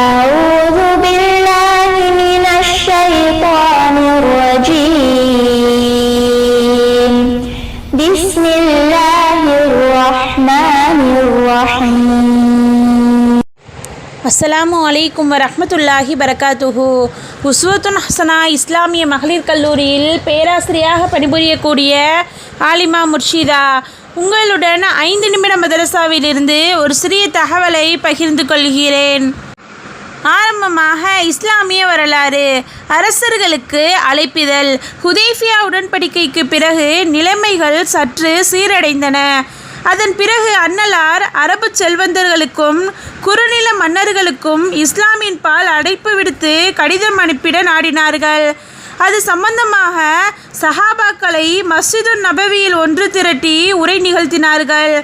أعوذ بالله من الشيطان الرجيم بسم الله الرحمن الرحيم அஸ்ஸலாமு அலைக்கும் வரஹ்மத்துல்லாஹி பரகாத்துஹு உஸ்வத்துன் ஹசனா இஸ்லாமிய மகளிர் கல்லூரியில் பேராசிரியாக பணிபுரியக்கூடிய ஆலிமா முர்ஷிதா உங்களுடன் ஐந்து நிமிட மதரசாவிலிருந்து ஒரு சிறிய தகவலை பகிர்ந்து கொள்கிறேன் ஆரம்பமாக இஸ்லாமிய வரலாறு அரசர்களுக்கு அழைப்பிதழ் ஹுதேஃபியா உடன்படிக்கைக்கு பிறகு நிலைமைகள் சற்று சீரடைந்தன. அதன் பிறகு அன்னலார் அரபு செல்வந்தர்களுக்கும் குறுநில மன்னர்களுக்கும் இஸ்லாமின் பால் அடைப்பு விடுத்து கடிதம் அனுப்பிட நாடினார்கள். அது சம்பந்தமாக சஹாபாக்களை மஸ்ஜிதுன் நபவியில் ஒன்று திரட்டி உரை நிகழ்த்தினார்கள்.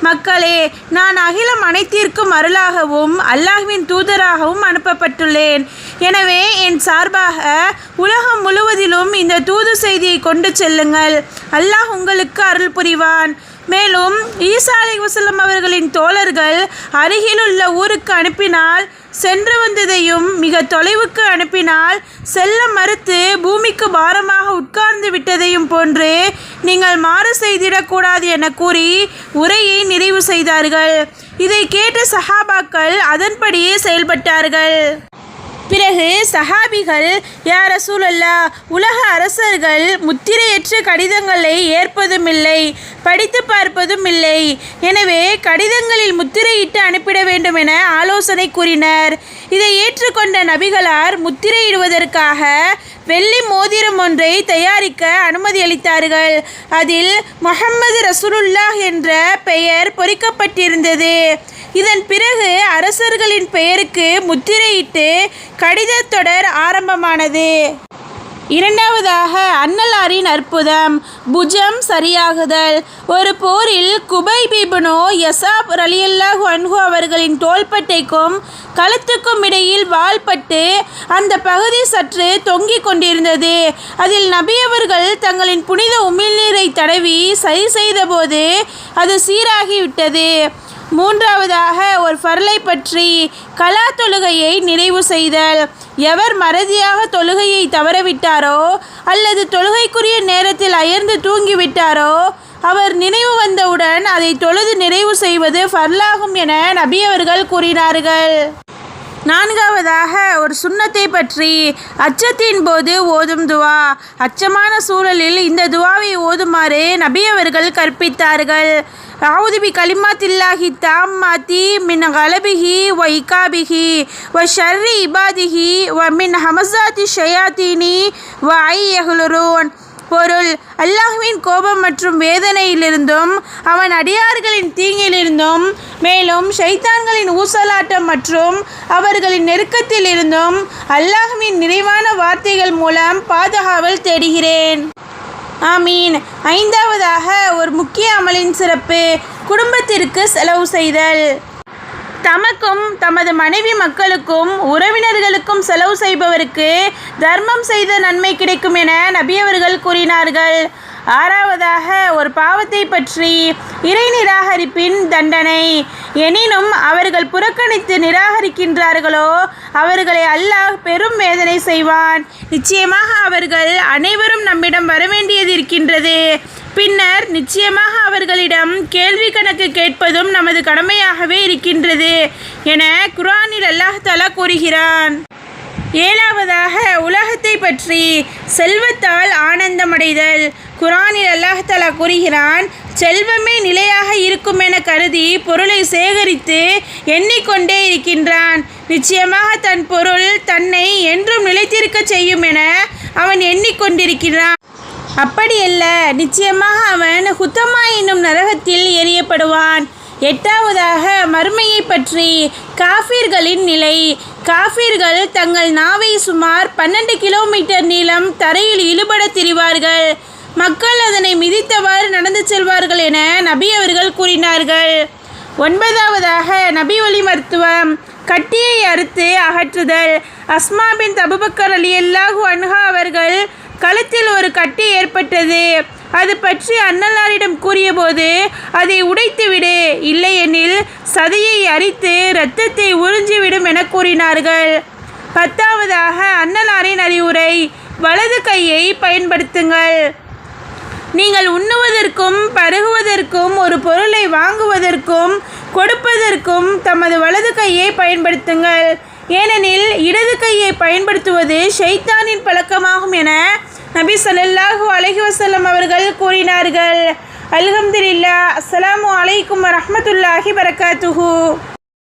மக்களே நான் அகிலம் அனைத்திற்கும் அருளாகவும் அல்லாஹ்வின் தூதராகவும் அனுப்பப்பட்டுள்ளேன். எனவே என் சார்பாக உலகம் முழுவதிலும் இந்த தூது செய்தியை கொண்டு செல்லுங்கள். அல்லாஹ் உங்களுக்கு அருள் புரிவான். மேலும் ஈசா அலை வசலம் அவர்களின் தோழர்கள் அருகிலுள்ள ஊருக்கு அனுப்பினால் சென்று வந்ததையும் மிக தொலைவுக்கு அனுப்பினால் செல்ல மறுத்து பூமிக்கு பாரமாக உட்கார்ந்து விட்டதையும் போன்று நீங்கள் மாறு செய்திடக்கூடாது என கூறி உரையை நிறைவு செய்தார்கள். இதை கேட்ட சஹாபாக்கள் அதன்படியே செயல்பட்டார்கள். பிறகு சஹாபிகள் யார் ரசூலல்லா உலக அரசர்கள் முத்திரையற்ற கடிதங்களை ஏற்பதுமில்லை படித்து பார்ப்பதும் இல்லை எனவே கடிதங்களில் முத்திரையிட்டு அனுப்பிட வேண்டும் என ஆலோசனை கூறினர். இதை ஏற்றுக்கொண்ட நபிகளார் முத்திரையிடுவதற்காக வெள்ளி மோதிரம் ஒன்றை தயாரிக்க அனுமதி அளித்தார்கள். அதில் முகம்மது ரசூலுல்லா என்ற பெயர் பொறிக்கப்பட்டிருந்தது. இதன் பிறகு அரசர்களின் பெயருக்கு முத்திரையிட்டு கடிதத் தொடர் ஆரம்பமானது. இரண்டாவதாக அன்னலாரின் அற்புதம். புஜம் சரியாகுதல். ஒரு போரில் குபை பீபனோ யசாப் ரலியல்லாஹு அன்ஹு அவர்களின் தோள்பட்டைக்கும் களத்துக்கும் இடையில் வாள்பட்டு அந்த பகுதி சற்று தொங்கிக் கொண்டிருந்தது. அதில் நபியவர்கள் தங்களின் புனித உமிழ்நீரை தடவி சரி செய்தபோது அது சீராகிவிட்டது. மூன்றாவதாக ஒரு ஃபர்லை பற்றி கலா தொழுகையை நிறைவு செய்தல். எவர் மறதியாக தொழுகையை தவறவிட்டாரோ அல்லது தொழுகைக்குரிய நேரத்தில் அயர்ந்து தூங்கிவிட்டாரோ அவர் நினைவு வந்தவுடன் அதை தொழுது நிறைவு செய்வது ஃபர்லாகும் என நபியவர்கள் கூறினார்கள். நான்காவதாக ஒரு சுண்ணத்தை பற்றி அச்சத்தின் போது ஓதும் துவா. அச்சமான சூழலில் இந்த துவாவை ஓதுமாறு நபியவர்கள் கற்பித்தார்கள். அவுதுபி கலிமாத்தில்லாஹி தாம்மாத்தி மின் கலபிஹி வ இகாபிஹி வ ஷர்ரி இபாதிஹி வ மின் ஹமசாதி ஷயாத்தீனி வ ஐ பொருள் அல்லாஹ்வின் கோபம் மற்றும் வேதனையிலிருந்தும் அவன் அடியார்களின் தீங்கிலிருந்தும் மேலும் ஷைத்தான்களின் ஊசலாட்டம் மற்றும் அவர்களின் நெருக்கத்திலிருந்தும் அல்லாஹ்வின் நிறைவான வார்த்தைகள் மூலம் பாதுகாவல் தேடுகிறேன். ஆமீன். ஐந்தாவதாக ஒரு முக்கிய அமலின் சிறப்பு குடும்பத்திற்கு செலவு செய்தல். தமக்கும் தமது மனைவி மக்களுக்கும் உறவினர்களுக்கும் செலவு செய்பவருக்கு தர்மம் செய்த நன்மை கிடைக்கும் என நபியவர்கள் கூறினார்கள். ஆறாவதாக ஒரு பாவத்தை பற்றி இறை நிராகரிப்பின் தண்டனை. எனினும் அவர்கள் புறக்கணித்து நிராகரிக்கின்றார்களோ அவர்களை அல்லாஹ் பெரும் வேதனை செய்வான். நிச்சயமாக அவர்கள் அனைவரும் நம்மிடம் வரவேண்டியது இருக்கின்றது. பின்னர் நிச்சயமாக அவர்களிடம் கேள்வி கணக்கு கேட்பதும் நமது கடமையாகவே இருக்கின்றது என குரானில் அல்லாஹ் தலா கூறுகிறான். ஏழாவதாக உலகத்தை பற்றி செல்வத்தால் ஆனந்தமடைதல் குரானில் அல்லாஹ் தலா கூறுகிறான் செல்வமே நிலையாக இருக்கும் என கருதி பொருளை சேகரித்து எண்ணிக்கொண்டே இருக்கின்றான். நிச்சயமாக தன் பொருள் தன்னை என்றும் நிலைத்திருக்க செய்யும் என அவன் எண்ணிக்கொண்டிருக்கிறான். அப்படியல்ல நிச்சயமாக அவன் ஹுத்தமா என்னும் நரகத்தில் எரியப்படுவான் எட்டாவதாக மறுமையை பற்றி காஃபிர்களின் நிலை. காஃபிர்கள் தங்கள் நாவை சுமார் பன்னெண்டு கிலோமீட்டர் நீளம் தரையில் இழுபட திரிவார்கள். மக்கள் அதனை மிதித்தவாறு நடந்து செல்வார்கள் என நபி அவர்கள் கூறினார்கள். ஒன்பதாவதாக நபி ஒளி மருத்துவம் கட்டியை அறுத்து அகற்றுதல். அஸ்மாபின் தபுபக்கர் அலி அல்லாஹு அன்ஹா அவர்கள் கழுத்தில் ஒரு கட்டி ஏற்பட்டது. அது பற்றி அன்னலாரிடம் கூறியபோது அதை உடைத்துவிடு. இல்லையெனில் சதையை அரித்து இரத்தத்தை உறிஞ்சிவிடும் என கூறினார்கள். பத்தாவதாக அன்னலாரின் அறிவுரை வலது கையை பயன்படுத்துங்கள். நீங்கள் உண்ணுவதற்கும் பருகுவதற்கும் ஒரு பொருளை வாங்குவதற்கும் கொடுப்பதற்கும் தமது வலது கையை பயன்படுத்துங்கள். ஏனெனில் இடது கையை பயன்படுத்துவது ஷைத்தானின் பழக்கமாகும் என நபி சல்லாஹூ அலஹி வசல்லம் அவர்கள் கூறினார்கள். அல்ஹம்துலில்லாஹ். அஸ்ஸலாமு அலைக்கும் வரமத்துல்லாஹி வரகாத்துஹூ